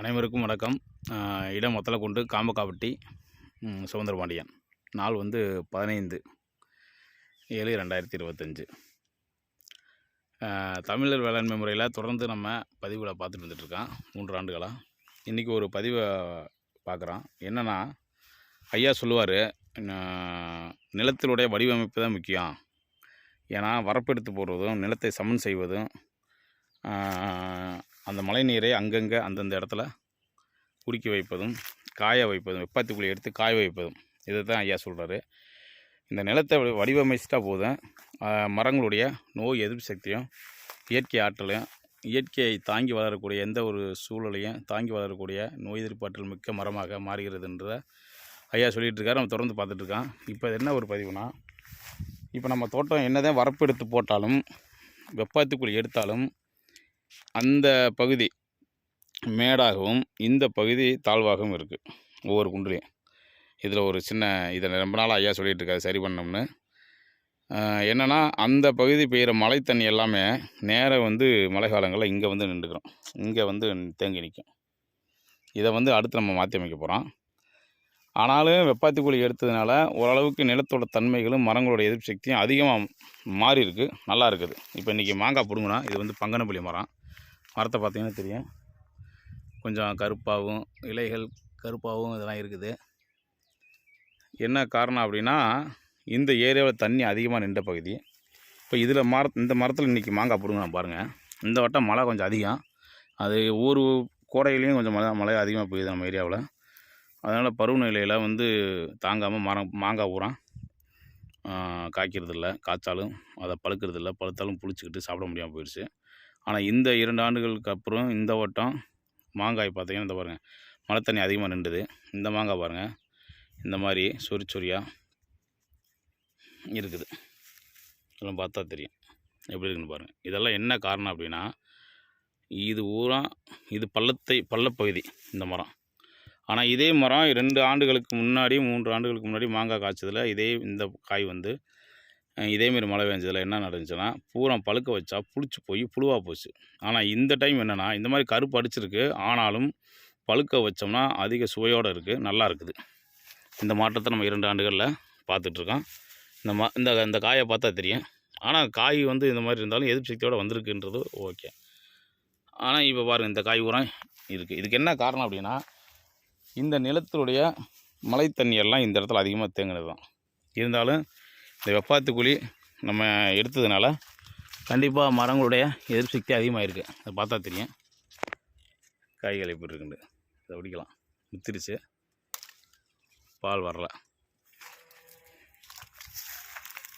அனைவருக்கும் வணக்கம். இடம் இடம் கொண்டு காம்பக்காப்பட்டி சுதந்திரபாண்டியன். நாள் வந்து பதினைந்து ஏழு ரெண்டாயிரத்தி இருபத்தஞ்சு. தமிழர் வேளாண்மை முறையில் தொடர்ந்து நம்ம பதிவுகளை பார்த்துட்டு வந்துட்டுருக்கான். மூன்று ஆண்டுகளாக இன்றைக்கி ஒரு பதிவை பார்க்குறோம் என்னென்னா ஐயா சொல்லுவார் நிலத்தினுடைய வடிவமைப்பு தான் முக்கியம். ஏன்னா வரப்பெடுத்து போடுறதும் நிலத்தை சமன் செய்வதும் அந்த மழை நீரை அங்கங்கே அந்தந்த இடத்துல குடிக்க வைப்பதும் காய வைப்பதும் வெப்பாத்துக்குள்ளே எடுத்து காய வைப்பதும். இதை தான் ஐயா சொல்கிறாரு இந்த நிலத்தை வடிவமைச்சிட்டா போதும். மரங்களுடைய நோய் எதிர்ப்பு சக்தியும் இயற்கை ஆற்றலையும் இயற்கையை தாங்கி வளரக்கூடிய எந்த ஒரு சூழலையும் தாங்கி வளரக்கூடிய நோய் எதிர்ப்பு ஆற்றல் மிக்க மரமாக மாறுகிறதுன்றத ஐயா சொல்லிகிட்டு இருக்காரு நம்ம தொடர்ந்து பார்த்துட்ருக்கான். இப்போ என்ன ஒரு பதிவுனா இப்போ நம்ம தோட்டம் என்னதான் வரப்பு எடுத்து போட்டாலும் வெப்பாத்துக்குழி எடுத்தாலும் அந்த பகுதி மேடாகவும் இந்த பகுதி தாழ்வாகவும் இருக்குது ஒவ்வொரு குண்டுலையும் இதில் ஒரு சின்ன இதை ரொம்ப நாள் ஐயா சொல்லிகிட்டு இருக்காரு சரி பண்ணோம்னு என்னென்னா அந்த பகுதி பெய்கிற மழை தண்ணி எல்லாமே நேராக வந்து மழை காலங்களில் இங்கே வந்து நின்றுக்கிறோம் இங்கே வந்து தேங்கி நிற்கும் இதை வந்து அடுத்து நம்ம மாற்றி அமைக்க போகிறோம் ஆனாலும் வெப்பாத்தி குழி எடுத்ததுனால ஓரளவுக்கு நிலத்தோட தன்மைகளும் மரங்களோட எதிர்ப்பு சக்தியும் அதிகமாக மாறி இருக்குது நல்லா இருக்குது. இப்போ இன்றைக்கி மாங்காய் பிடுங்கினா இது வந்து பங்கனப்பள்ளி மரம். மரத்தை பார்த்தீங்கன்னா தெரியும். கொஞ்சம் கருப்பாகவும் இலைகள் கருப்பாகவும் இதெல்லாம் இருக்குது. என்ன காரணம் அப்படின்னா இந்த ஏரியாவில் தண்ணி அதிகமாக நின்ற பகுதி. இப்போ இதில் மர இந்த மரத்தில் இன்றைக்கி மாங்காய் பிடுங்கலாம் பாருங்கள் இந்த வட்டம் மழை கொஞ்சம் அதிகம். அது ஒவ்வொரு கோடையிலையும் கொஞ்சம் மழை மழை அதிகமாக பெய்யுது நம்ம ஏரியாவில். அதனால் பருவநிலையில் வந்து தாங்காமல் மரம் மாங்காய் ஊரம் காய்க்கிறது இல்லை காய்ச்சாலும் அதை பழுக்கிறது இல்லை பழுத்தாலும் புளிச்சிக்கிட்டு சாப்பிட முடியாமல் போயிடுச்சு. ஆனால் இந்த இரண்டு ஆண்டுகளுக்கு அப்புறம் இந்த வட்டம் மாங்காய் பார்த்தீங்கன்னா இந்த பாருங்கள் மழை தண்ணி அதிகமாக நின்றுது. இந்த மாங்காய் பாருங்கள் இந்த மாதிரி சொறி சொறியாக இருக்குது. இதெல்லாம் பார்த்தா தெரியும். எப்படி இருக்குன்னு பாருங்கள் இதெல்லாம் என்ன காரணம் அப்படின்னா இது ஊரா இது பள்ளத்தை பள்ளப்பகுதி இந்த மரம். ஆனால் இதே மரம் ரெண்டு ஆண்டுகளுக்கு முன்னாடி மூன்று ஆண்டுகளுக்கு முன்னாடி மாங்காய் காய்ச்சதில் இதே இந்த காய் வந்து இதேமாரி மழை பெஞ்சதில் என்ன நடந்துச்சுன்னா பூரா பழுக்க வச்சா புளிச்சு போய் புழுவாக போச்சு. ஆனால் இந்த டைம் என்னென்னா இந்த மாதிரி கருப்பு அடிச்சிருக்கு. ஆனாலும் பழுக்க வச்சோம்னா அதிக சுவையோடு இருக்குது நல்லா இருக்குது. இந்த மாற்றத்தை நம்ம இரண்டு ஆண்டுகளில் பார்த்துட்ருக்கோம் இந்த மா இந்த இந்த காயை பார்த்தா தெரியும். ஆனால் காய் வந்து இந்த மாதிரி இருந்தாலும் எதிர்ப்பு சக்தியோடு வந்திருக்குன்றது ஓகே. ஆனால் இப்போ பாருங்கள் இந்த காய் உரம் இருக்குது இதுக்கு என்ன காரணம் அப்படின்னா இந்த நிலத்தினுடைய மழை தண்ணியெல்லாம் இந்த இடத்துல அதிகமாக தேங்கினது தான் இருந்தாலும் இந்த வெப்பாத்து குழி நம்ம எடுத்ததுனால கண்டிப்பாக மரங்களுடைய எதிர்ப்பு சக்தி அதிகமாக இருக்குது அதை பார்த்தா தெரியும். காய்கள் எப்படி இருக்குண்டு இதை பிடிக்கலாம் முத்திருச்சு பால் வரல.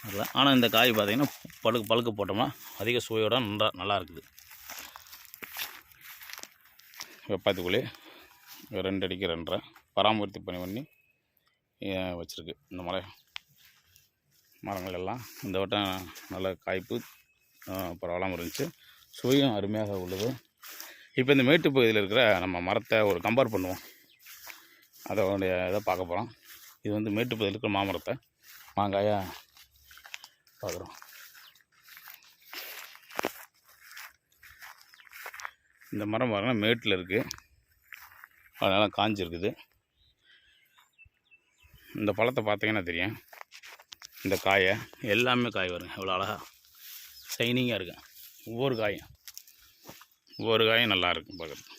வரல. ஆனால் இந்த காய் பார்த்தீங்கன்னா பழுக்கு பழுக்க போட்டோம்னா அதிக சுவையோட நல்லா நல்லா இருக்குது. வெப்பாத்துக்குழி ரெண்டு அடிக்கு ரெண்டரை பராமரித்து பணி பண்ணி வச்சுருக்கு. இந்த மலை மரங்கள் எல்லாம் இந்த வட்டம் நல்ல காய்ப்பு பரவலாமல் பரவாயில்லாமல் இருந்துச்சு. சுவையும் அருமையாக உள்ளது. இப்போ இந்த மேட்டு பகுதியில் இருக்கிற நம்ம மரத்தை ஒரு கம்பேர் பண்ணுவோம். அதோடைய இதை பார்க்க போகிறோம் இது வந்து மேட்டு பகுதியில் இருக்கிற மாமரத்தை. மாங்காயாக பார்க்குறோம். இந்த மரம் பாருங்கள் மேட்டில் இருக்குது அதனால் காஞ்சிருக்குது. இந்த பழத்தை பார்த்தீங்கன்னா தெரியும். இந்த காயை எல்லாமே காய் வருங்க. எவ்வளோ அழகாக ஷைனிங்காக இருக்கும் ஒவ்வொரு காயும். ஒவ்வொரு காயும் நல்லா இருக்கும் பார்க்குறது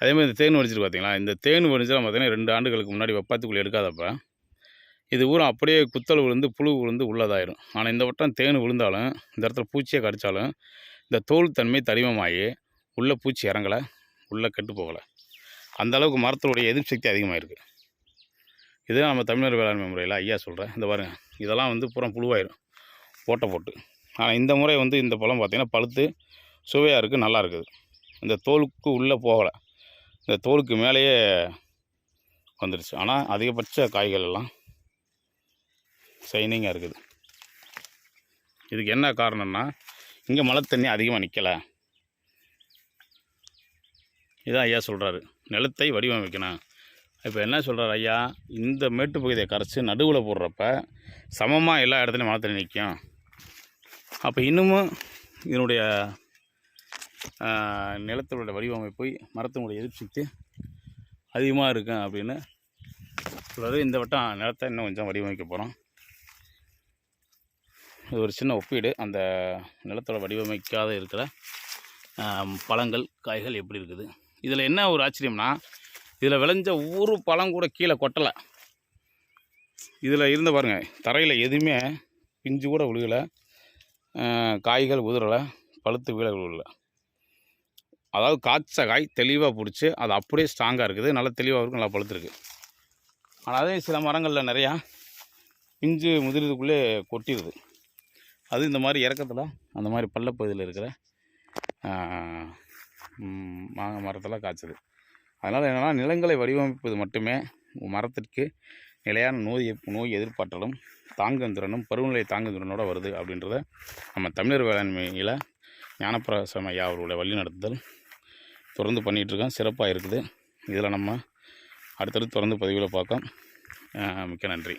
அதே மாதிரி இந்த தேன் வடிச்சிட்டு பார்த்தீங்களா? இந்த தேன் வடிச்செல்லாம் பார்த்தீங்கன்னா ரெண்டு ஆண்டுகளுக்கு முன்னாடி வெப்பாத்துக்குள்ளே எடுக்காதப்ப இது ஊரம் அப்படியே குத்தல் விழுந்து புழு விழுந்து உள்ளதாயிரும். ஆனால் இந்த வட்டம் தேன் விழுந்தாலும் இந்த இடத்துல பூச்சியை கடித்தாலும் இந்த தோல் தன்மை தடிமமாகி உள்ளே பூச்சி இறங்கலை உள்ளே கெட்டு போகலை. அந்தளவுக்கு மரத்தினுடைய எதிர்ப்பு சக்தி அதிகமாக இருக்குது இதே நம்ம தமிழர் வேளாண்மை முறையில் ஐயா சொல்கிறேன் இந்த பாருங்கள் இதெல்லாம் வந்து பூரா புழுவாயிடும் போட்ட போட்டு. ஆனால் இந்த முறை வந்து இந்த பழம் பார்த்திங்கன்னா பழுத்து சுவையாக இருக்குது நல்லா இருக்குது. இந்த தோலுக்கு உள்ளே போகலை. இந்த தோலுக்கு மேலேயே வந்துடுச்சு ஆனால் அதிகபட்ச காய்கள் எல்லாம் சைனிங்காக இருக்குது. இதுக்கு என்ன காரணம்னா இங்கே மழை தண்ணி அதிகமாக நிற்கலை இதான் ஐயா சொல்கிறாரு நிலத்தை வடிவமைக்கணும். இப்போ என்ன சொல்கிறார் ஐயா? இந்த மேட்டு பகுதியை கரைச்சி நடுவில் போடுறப்ப சமமாக எல்லா இடத்துலையும் மழை தண்ணி நிற்கும் அப்போ இன்னமும் இதனுடைய நிலத்தினுடைய நிலத்தோட வடிவமைப்பு மரத்தினுடைய எதிர்ப்பு சக்தி அதிகமாக இருக்கும் அப்படின்னு சொல்கிறது இந்த வட்டம் நிலத்தை இன்னும் கொஞ்சம் வடிவமைக்க போகிறோம் இது ஒரு சின்ன ஒப்பீடு. அந்த நிலத்தோட வடிவமைக்காத இருக்கிற பழங்கள் காய்கள் எப்படி இருக்குது? இதில் என்ன ஒரு ஆச்சரியம்னா இதில் விளைஞ்ச ஒரு பழம் கூட கீழே கொட்டலை. இதில் இருந்த பாருங்கள் தரையில் எதுவுமே பிஞ்சு கூட விழுகலை. காய்கள் உதிரலை பழுத்து வீழ விழுகலை அதாவது காய்ச்ச காய் தெளிவாக பிடிச்சி அது அப்படியே ஸ்ட்ராங்காக இருக்குது. நல்லா தெளிவாக இருக்கும் நல்லா பழுத்துருக்கு. ஆனால் அதே சில மரங்களில் நிறையா பிஞ்சு முதிரதுக்குள்ளே கொட்டிடுது. அது இந்த மாதிரி இறக்கத்தில் அந்த மாதிரி பள்ளப்பகுதியில் இருக்கிற ஆஹ், மாங்காய் மரத்தில் காய்ச்சது. அதனால் என்னென்னா நிலங்களை வடிவமைப்பது மட்டுமே மரத்திற்கு நிலையான நோய் நோய் எதிர்ப்பாற்றலும் தாங்கும் திறனும் பருவநிலை தாங்கும் திறனோட வருது அப்படின்றத நம்ம தமிழர் வேளாண்மையில் ஞானப்பிரசம் ஐயா அவர்களுடைய வழிநடத்துதல் தொடர்ந்து பண்ணிகிட்ருக்கோம். சிறப்பாக இருக்குது. இதில் நம்ம அடுத்தடுத்து தொடர்ந்து பதிவில் பார்க்கலாம். மிக்க நன்றி.